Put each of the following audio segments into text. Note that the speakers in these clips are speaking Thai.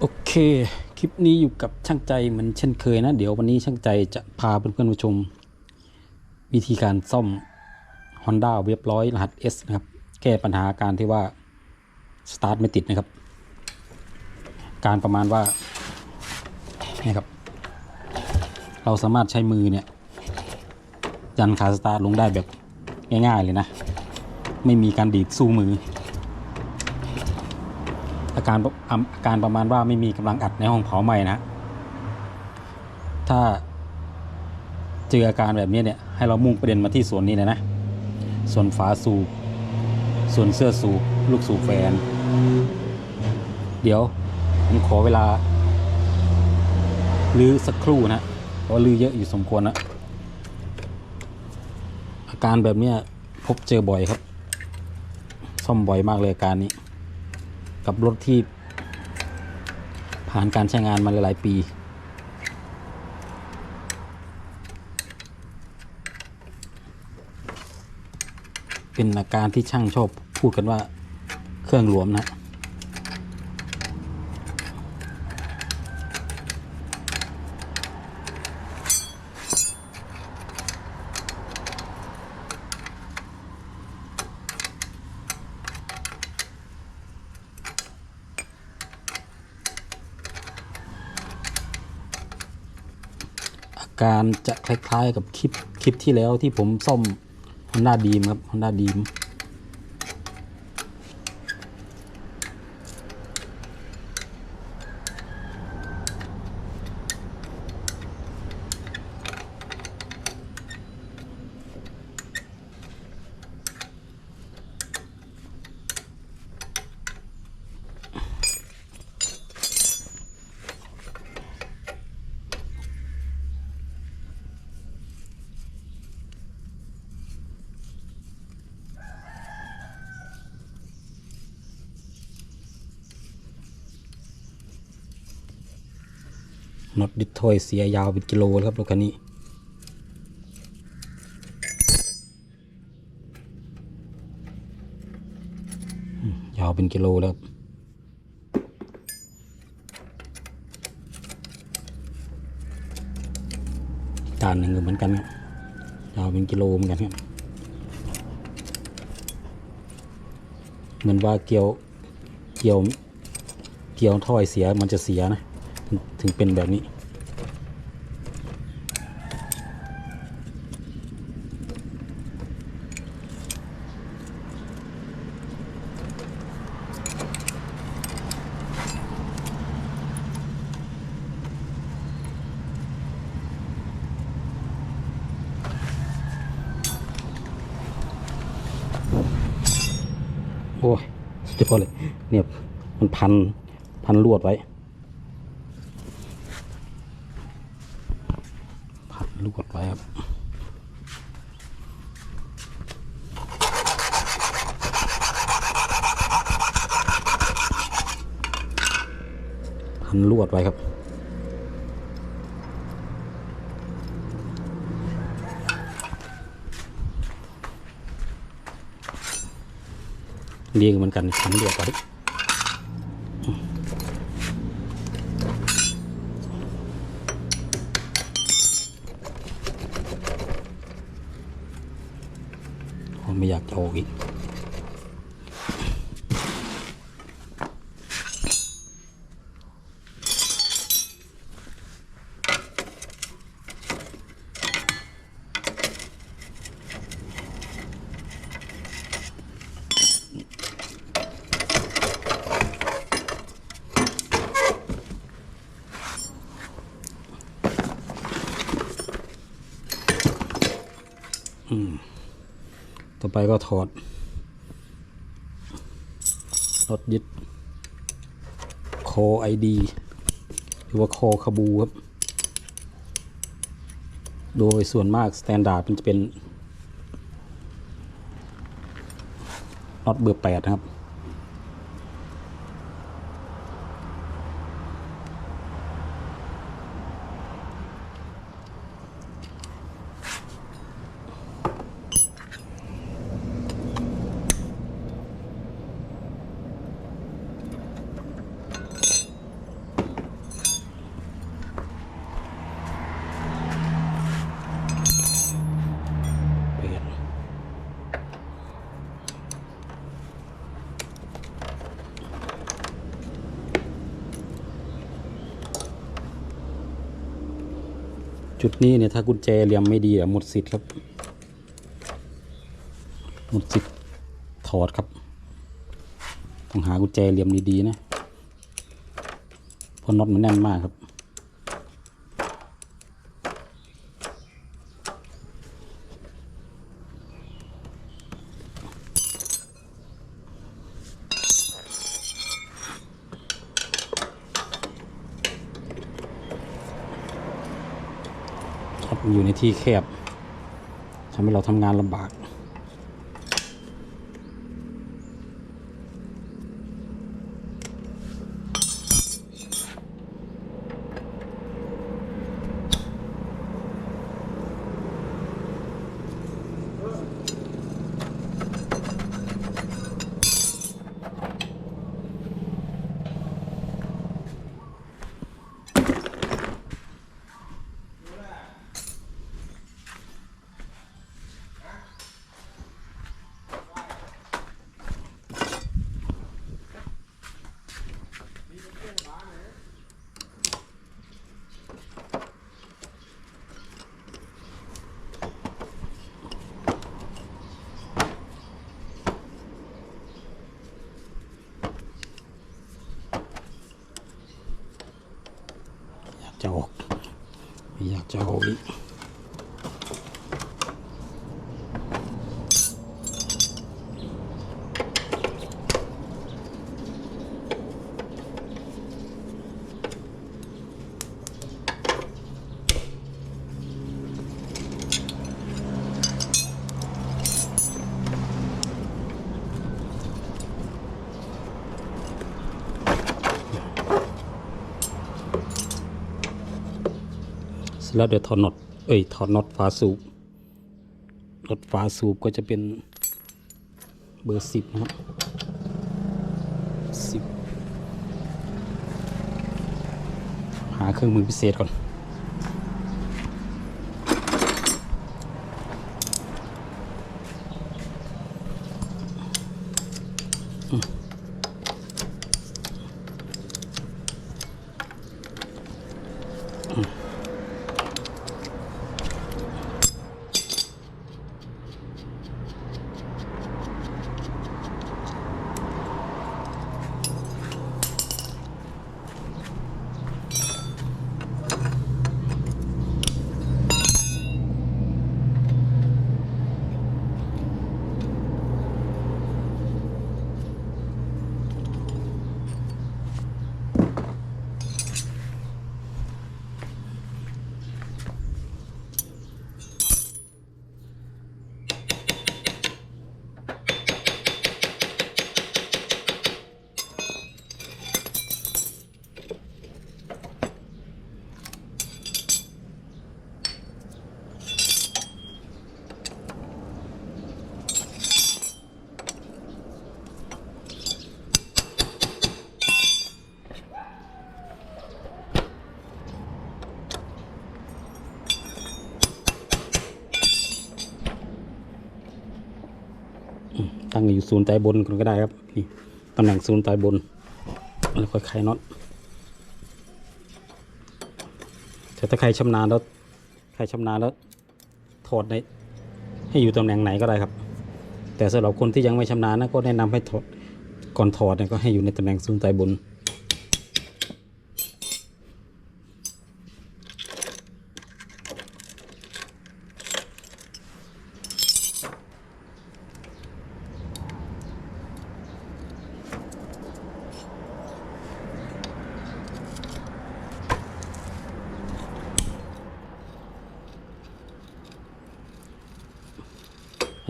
โอเค คลิปนี้อยู่กับช่างใจเหมือนเช่นเคยนะ เดี๋ยววันนี้ช่างใจจะพาเพื่อนๆมาชม วิธีการซ่อม Honda เว็บร้อยรหัส S นะครับ แก้ปัญหาการที่ว่า สตาร์ทไม่ติดนะครับ การประมาณว่านี่ครับ เราสามารถใช้มือเนี่ย ยันขาสตาร์ทลงได้แบบง่ายๆเลยนะ ไม่มีการดีดสู้มือ อาการอาการประมาณว่าไม่มีกำลังอัดในห้องเผาไหม้นะ ถ้าเจออาการแบบนี้เนี่ยให้เรามุ่งประเด็นมาที่ส่วนนี้เลยนะ ส่วนฝาสูบ ส่วนเสื้อสูบ ลูกสูบแฟน เดี๋ยวผมขอเวลาลื้อสักครู่นะเพราะลื้อเยอะอยู่สมควรนะ อาการแบบนี้พบเจอบ่อยครับ ซ่อมบ่อยมากเลยอาการนี้ กับรถที่ผ่านการใช้งานมาหลาย ๆ ปี เป็นอาการที่ช่างชอบพูดกันว่าเครื่องหลวมนะ การจะคล้ายๆกับคลิปคลิปที่แล้วที่ผมซ่อม Honda d ดีมครับ Honda d น็อตดิทอยเสียยาวเป็นกิโลครับรถคันนี้ ยาวเป็นกิโลแล้วครับด้านหนึ่งก็เหมือนกันครับยาวเป็นกิโลเหมือนกันครับเหมือนว่าเกี่ยวเกี่ยวเกี่ยวถ้อยเสียมันจะเสียนะ ถึงเป็นแบบนี้ โอ้ยสุดยอดเลยเนี่ยมันพันพันลวดไว้ พันลวดไว้ครับพันลวดไว้ครับเรียงเหมือนกันพันลวดไว้ ไม่อยากจะออกอีก ต่อ ไปก็ถอดรถยึดโคไอดีหรือว่าโคคาบูครับ โดยส่วนมากสแตนดาร์ดมันจะเป็นน็อตเบอร์แปดครับ อ จุดนี้เนี่ยถ้ากุญแจเหลี่ยมไม่ดีอะหมดสิทธิ์ครับ หมดสิทธิ์ถอดครับ ต้องหากุญแจเหลี่ยมดีๆนะเพราะน็อตมันแน่นมากครับ ครับอยู่ใน ที่แคบทำให้เราทำงานลำบากจะออก ไม่อยากจะออกอีกเสร็จ แล้วเดี๋ยวถอดน็อตเอ้ยถอดน็อตฝาสูบน็อตฝาสูบก็จะเป็นเบอร์สิบนะครับสิบหาเครื่องมือพิเศษก่อน ตั้งอยู่ศูนย์ใต้บนก็ได้ครับนี่ตำแหน่งศูนย์ใต้บน แล้วค่อยไขน็อตแต่ถ้าใครชำนาญแล้วใครชำนาญแล้วถอดในให้อยู่ตำแหน่งไหนก็ได้ครับ แต่สำหรับคนที่ยังไม่ชำนาญนะก็แนะนำให้ถอดก่อนถอดเนี่ยก็ให้อยู่ในตำแหน่งศูนย์ใต้บน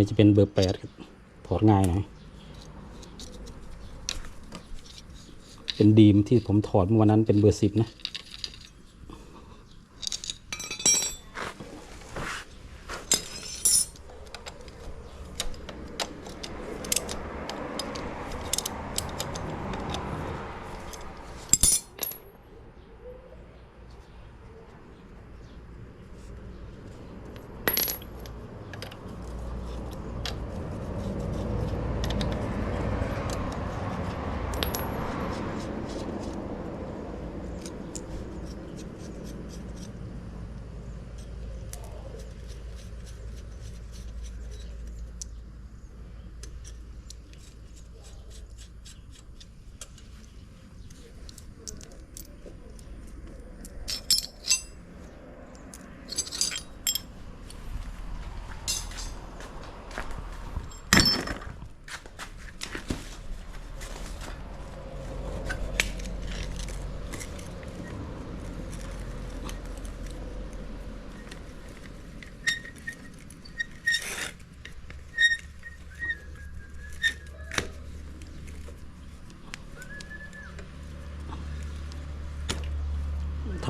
นี้จะเป็นเบอร์แปดครับถอดง่ายหน่อยเป็นดีมที่ผมถอดเมื่อวันนั้นเป็นเบอร์สิบนะ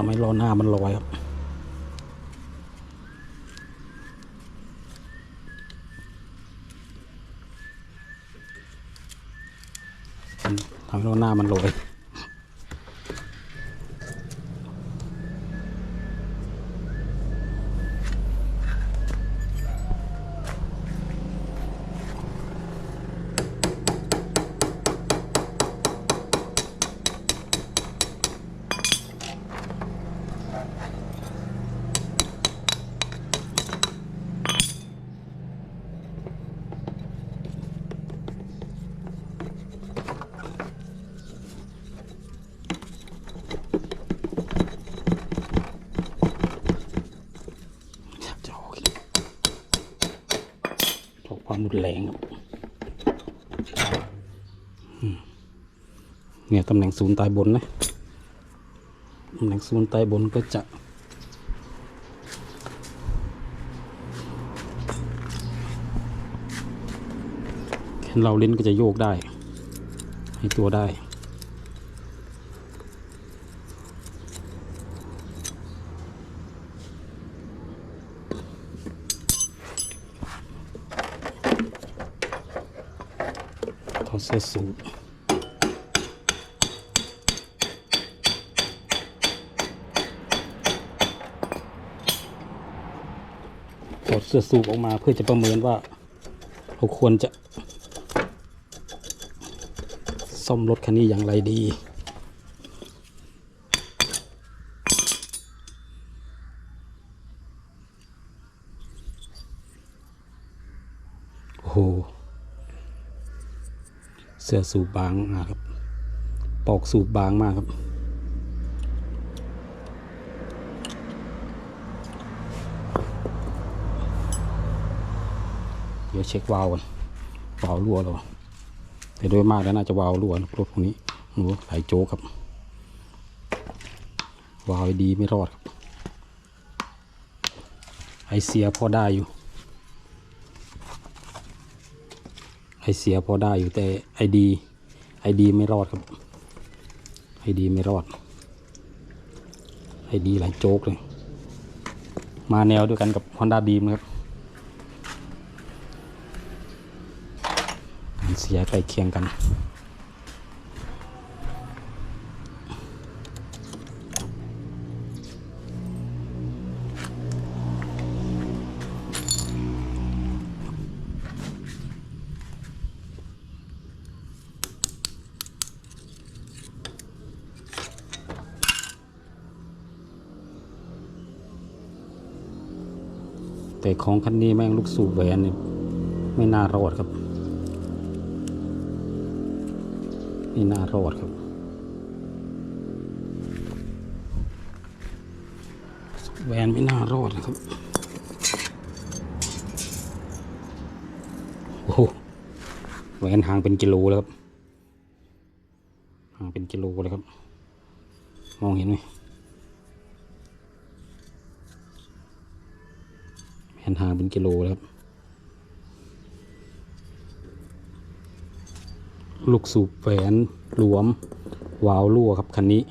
ำให้ล้อหน้ามันลอยครับทำให้ล้อหน้ามันลอย รุนแรงครับเนี่ยตำแหน่งศูนย์ใตายบนนะตำแหน่งศูนย์ใตายบนก็จะแขนเราเล่นก็จะโยกได้ ให้ตัวได้ ถอดเสื้อสูถอดเสื้อสูบออกมาเพื่อจะประเมินว่า เราควรจะซ่อมรถคันนี้อย่างไรดี โอ้โห เสื้อสูบบางมากครับ ปอกสูบบางมากครับ เดี๋ยวเช็ควาล์วก่อนวาล์วรั่วแล้วแต่โดยมากแล้วน่าจะวาล์วรั่วนะรถพวกนี้หนูไหลโจกครับวาล์วดีไม่รอดครับไอเสียพอได้อยู่ ไอเสียพอได้อยู่แต่ไอดีไอดีไม่รอดครับไอดีไม่รอดไอดีไหลโจกเลย มาแนวด้วยกันกับ Honda Beam ครับเสียใกล้เคียงกัน แต่ของคันนี้แม่งลูกสูบแหวนเนี่ยไม่น่ารอดครับไม่น่ารอดครับ แหวนไม่น่ารอดนะครับโอ้แหวนห่างเป็นกิโลแล้วครับห่างเป็นกิโลเลยครับ มองเห็นไหม นห่างเป็นกิโลแล้วครับ ลูกสูบแหวนหลวม วาล์วรั่วครับคันนี้